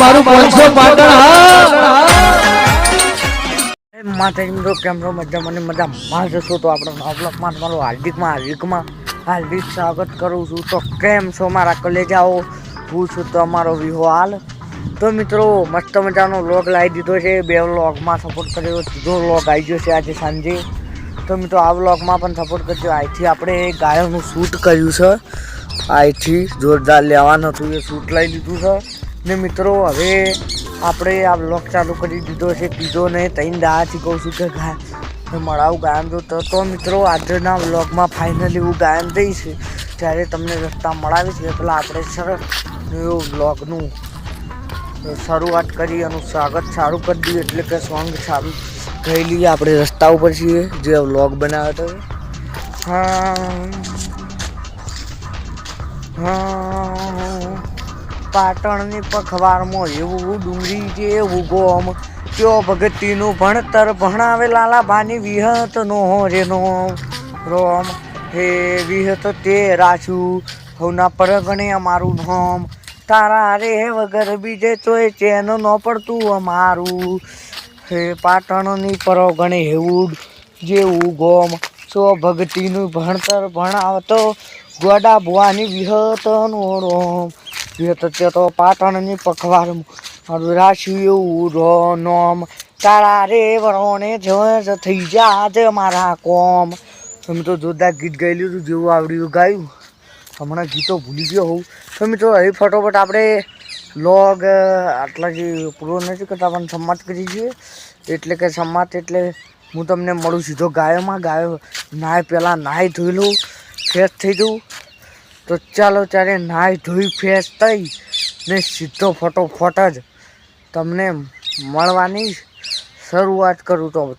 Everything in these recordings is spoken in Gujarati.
મારું પાંચસો પાટણ હા. માતાજી મને મજા માં જશો તો આપણે નવલકમાં હાર્દિકમાં હાર્દિકમાં હાર્દિક સ્વાગત કરું છું. તો કેમ છો મારા કલેજાઓ? હું છું તમારો વિહો હાલ તો મિત્રો, મસ્ત મજાનો વ્લોગ લાવી દીધો છે. બે વ્લોગમાં સપોર્ટ કર્યો ત્રીજો વ્લોગ આવી ગયો છે આજે સાંજે. તો મિત્રો, આ વ્લોગમાં પણ સપોર્ટ કરજો. અહીંથી આપણે ગાયોનું શૂટ કર્યું છે. અહીંથી જોરદાર લેવાનું હતું, એ શૂટ લઈ લીધું છે. ને મિત્રો, હવે આપણે આ બ્લોગ ચાલુ કરી દીધો છે. કીધો ને ત્રણ દાથી કહું છું કે ગા, મળાવું ગાયન જોતો તો મિત્રો, આજના વ્લોગમાં ફાઇનલી હું ગાયન દઈશ ત્યારે તમને રસ્તા મળાવીશ ને પેલા આપણે સરસ એવું વ્લોગનું શરૂઆત કરી એનું સ્વાગત સારું કરી દઈએ. એટલે કે સોંગ સારું લઈએ. આપણે રસ્તા ઉપર છીએ, જે વ્લોગ બનાવ્યો હતો. હા. હા. પાટણની પખવારમાં એવું ડુંગળી જે ગોમ કયો ભગતીનું ભણતર ભણાવે લાલાભાની વિહત નો રે નો રોમ, હે વિહત તે રાછું, હવના પરગણે અમારું નોમ. તારા રે વગર બીજે તોય ચેન ન પડતું અમારું. હે પાટણની પરગણે હેવું જેવું ગોમ સો ભગતીનું ભણતર ભણાવતો ગોડા ભુવાની વિહત નો રોમ. તે તો પાટણની પખવાર મારું રાશિ એવું રો નોમ. તારા રે વરોને જ થઈ જા જ મારા કોમ. તમે તો જોરદાર ગીત ગાયેલું હતું જેવું આવડ્યું ગાયું. હમણાં ગીતો ભૂલી ગયો હોઉં. તો મિત્રો હવે ફટોફટ આપણે લોગ આટલા જે પૂરો નથી કરતા, પણ સંવાદ કરી છીએ એટલે કે સંવાદ એટલે હું તમને મળું સીધો ગાયોમાં. ગાયો નાય પહેલાં નાહી ધોઈ લઉં. ફ્રેશ થઈ જઉં. તો ચાલો ત્યારે નાહી ધોઈ ફ્રેશ થઈ ને સીધો ફટોફટ જ તમને મળવાની શરૂઆત કરું તો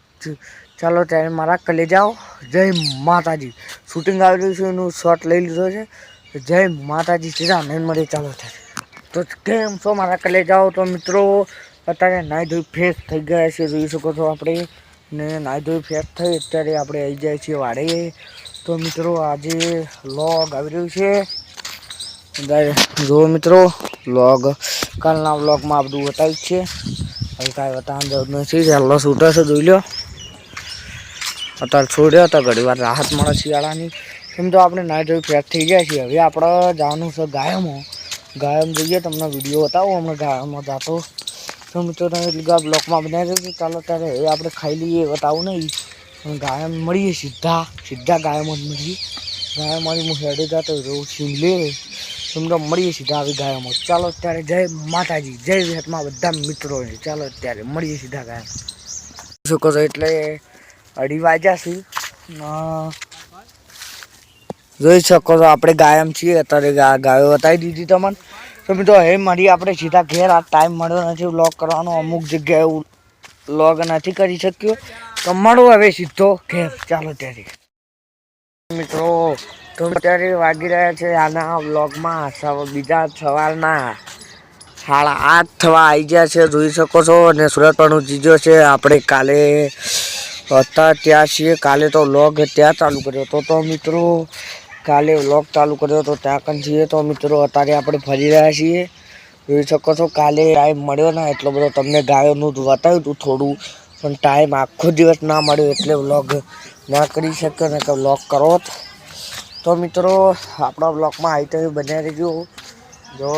ચાલો ત્યારે મારા કલે જાઓ. જય માતાજી. શૂટિંગ આવી રહ્યું છે, એનું શોટ લઈ લીધો છે. જય માતાજી, સીધા નહીં મળે. ચાલો ત્યારે. તો કેમ છો મારા કલે જાઓ? તો મિત્રો, અત્યારે નાહી ધોઈ ફ્રેશ થઈ ગયા છે. જોઈ શકો છો આપણે. ને નાહી ધોઈ ફ્રેશ થઈ, અત્યારે આપણે આવી જાય છીએ વાડે તો મિત્રો આજે લોગ આવી રહ્યું છે. જુઓ મિત્રો લોગ કાલના વ્લોગમાં આ બધું બતાવ્યું છે. હવે કાંઈ બતાવવાની જરૂર નથી. ચાલો છૂટા જોઈ લો. અત્યારે છોડ્યો તો ઘણી વાર રાહત મળે શિયાળાની. એમ તો આપણે નાઈટ જોઈ ફ્રેશ થઈ ગયા છીએ. હવે આપણે જવાનું છે ગાયમાં. ગાયમ જોઈએ, તમને વીડિયો બતાવો. હમણાં ગાયમાં જાતો. તો મિત્રો, તમે બ્લોકમાં બનાવી રહ્યું ચાલો, ત્યારે હવે આપણે ખાઈ લઈએ. બતાવું નહીં. ગાયમ મળીએ સીધા સીધા ગાયમાં મળીએ. ગાય મારી હું હેડે જતો રહું છું લે. તમને મળીએ સીધા આવી ગાયમાં. ચાલો અત્યારે જય માતાજી, જય વિહતમાં બધા મિત્રોને ચાલો અત્યારે મળીએ સીધા ગાયમ. શું છો? એટલે અઢી વાગ્યા છું. જોઈ શકો છો, આપણે ગાયમ છીએ. અત્યારે ગાયો બતાવી દીધી તમને. તો મિત્રો, હે મળી આપણે સીધા ઘેર આ ટાઈમ મળ્યો નથી. વ્લોગ કરવાનો અમુક જગ્યાએ વ્લોગ નથી કરી શક્યો. તો મળો હવે સીધો ઘેર. ચાલો ત્યારે. મિત્રો તો અત્યારે વાગી રહ્યા છે આના બ્લોગમાં બીજા સવારના સાડા આઠ થવા આવી ગયા છે, જોઈ શકો છો. અને સુરત પણ જીજો છે. આપણે કાલે હતા ત્યાં છીએ. કાલે તો વ્લોગ ત્યાં ચાલુ કર્યો હતો. તો મિત્રો, કાલે વ્લોગ ચાલુ કર્યો હતો. ત્યાં કંઈ છીએ. તો મિત્રો, અત્યારે આપણે ફરી રહ્યા છીએ. જોઈ શકો છો, કાલે ટાઈમ મળ્યો ને એટલો બધો. તમને ગાયોનું બતાવ્યું હતું થોડું. પણ ટાઈમ આખો દિવસ ના મળ્યો એટલે વ્લોગ ના કરી શક્યો. ને કે વ્લોગ કરો તો મિત્રો, આપણા વ્લોગમાં આવી બનાવી બન્યા જો.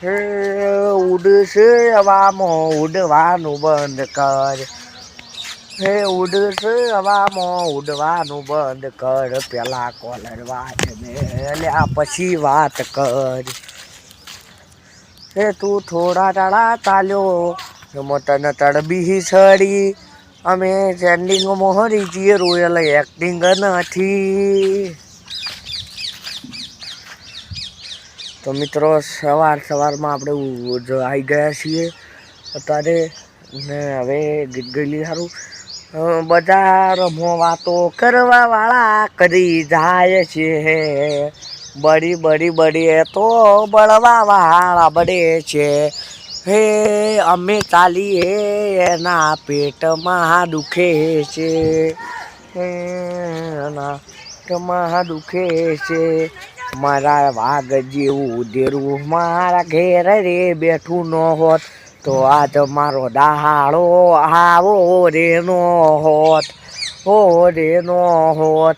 હે, ઉડશે હવામાં, ઉડવાનું બંધ કર. હે, ઉડશે હવામાં, ઉડવાનું બંધ કર. પેલા કોલર વાત મેલ્યા પછી વાત કર. હે, તું થોડા ટાળા ચાલ્યો. મોટન તડબી સડી અમે ટ્રેન્ડિંગ મોહરી છીએ રોયલ એક્ટિંગ નથી. તો મિત્રો, સવાર સવારમાં આપણે આવી ગયા છીએ. અત્યારે ને હવે ગયેલી સારું બધા રમો વાતો કરવા વાળા કરી જાય છે. બડી બડી બડી તો બળવા વાળા બડે છે. હે, અમે ચાલીએ, એના પેટમાં દુખે છે. હે, એના પેટમાં દુખે છે. મારા વાઘ જેવું ઉધેરું મારા ઘેર રે બેઠું ન હોત, તો આજ મારો દહાડો આવો રે નો હોત, હો રે નો હોત.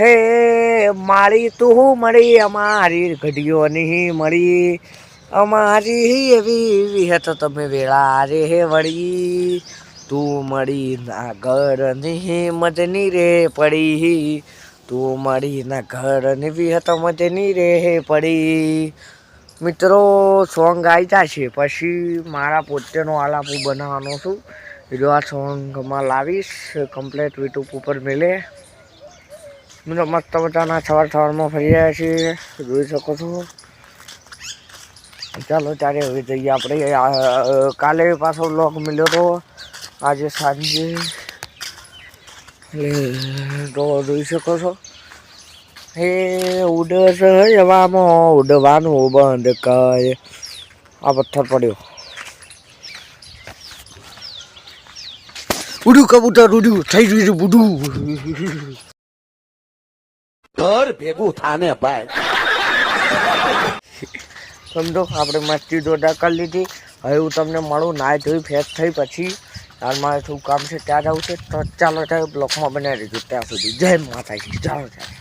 હે, મારી તું મળી, અમારી ઘડીઓ નહીં મળી. અમારી એવી વિહત તમે વેળા રે વળી. તું મળી ના ઘરની મજની રે પડી. તું મળી ના ઘરની વિહત મજની રે પડી. મિત્રો સોંગ આવી છે પછી મારા પોતેનો આલાપ હું બનાવવાનો છું. જો આ સોંગમાં લાવીશ કમ્પ્લેટ યુટ્યુબ ઉપર મેલે. મિત્રો, મસ્ત મજાના સવાર સવારમાં ફરી રહ્યા છીએ. જોઈ શકો છો. ચાલો, ત્યારે હવે જઈએ આપણે. કાલે પાછો લોક મળ્યો તો આજે સાંજે. તો જોઈ શકો છો. હે ઉડસ એવામાં ઉડવાનું બંધ કર. આ પથ્થર પડ્યો. ઉડું કબૂતર, ઉડ્યું. થઈ ગયું બુડું. ઘર ભેગું થાને ભાઈ. સમજો, આપણે મસ્તી જોડા કરી લીધી. હવે હું તમને મળું નાય ધોઈ ફેસ થઈ પછી. હાલ મારે શું કામ છે, ત્યાં જવું છે. તો ચાલો ત્યાં બ્લોકમાં બનાવી દીધું ત્યાં સુધી. જય માતાજી, ચાલો ત્યારે